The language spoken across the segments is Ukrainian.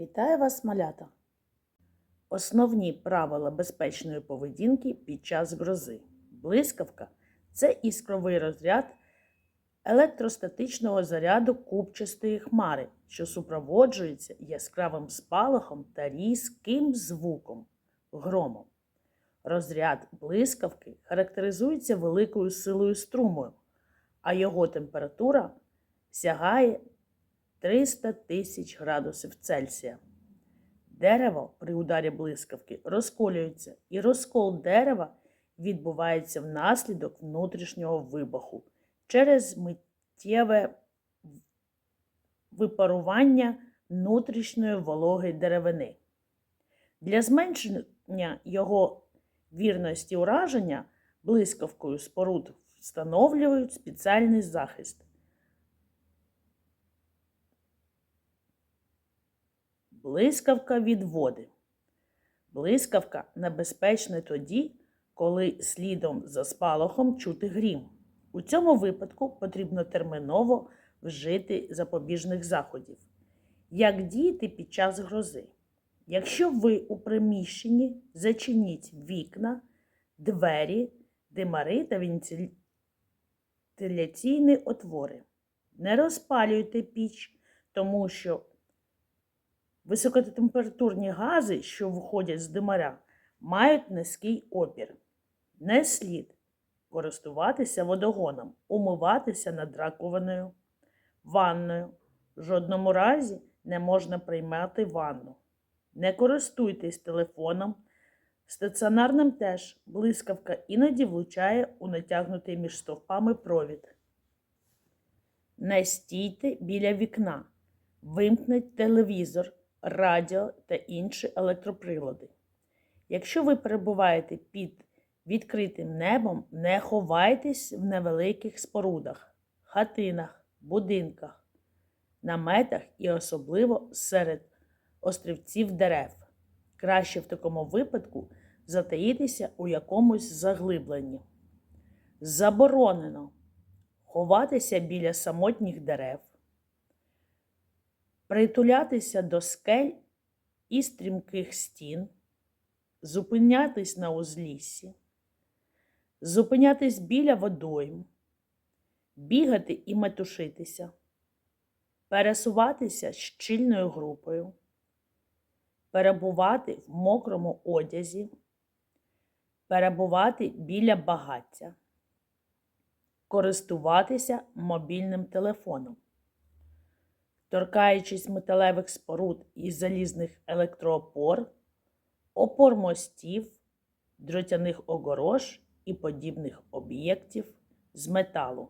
Вітаю вас, малята! Основні правила безпечної поведінки під час грози. Блискавка це іскровий розряд електростатичного заряду купчастої хмари, що супроводжується яскравим спалахом та різким звуком громом. Розряд блискавки характеризується великою силою струму, а його температура сягає 300 тисяч градусів Цельсія. Дерево при ударі блискавки розколюється, і розкол дерева відбувається внаслідок внутрішнього вибуху через миттєве випарування внутрішньої вологи деревини. Для зменшення його вірності ураження блискавкою споруд встановлюють спеціальний захист. Блискавка від води. Блискавка небезпечна тоді, коли слідом за спалахом чути грім. У цьому випадку потрібно терміново вжити запобіжних заходів. Як діяти під час грози? Якщо ви у приміщенні, зачиніть вікна, двері, димари та вентиляційні отвори. Не розпалюйте піч, тому що Високотемпературні гази, що виходять з димаря, мають низький опір. Не слід користуватися водогоном, умиватися над раковиною, ванною. В жодному разі не можна приймати ванну. Не користуйтесь телефоном. Стаціонарним теж блискавка іноді влучає у натягнутий між стовпами провід. Не стійте біля вікна. Вимкніть телевізор радіо та інші електроприлади. Якщо ви перебуваєте під відкритим небом, не ховайтесь в невеликих спорудах, хатинах, будинках, наметах і особливо серед острівців дерев. Краще в такому випадку затаїтися у якомусь заглибленні. Заборонено ховатися біля самотніх дерев притулятися до скель і стрімких стін, зупинятись на узліссі, зупинятись біля водойм, бігати і метушитися, пересуватися щільною групою, перебувати в мокрому одязі, перебувати біля багаття, користуватися мобільним телефоном торкаючись металевих споруд і залізних електроопор, опор мостів, дротяних огорож і подібних об'єктів з металу.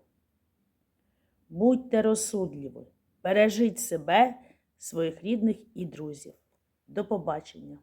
Будьте розсудливі, бережіть себе, своїх рідних і друзів. До побачення!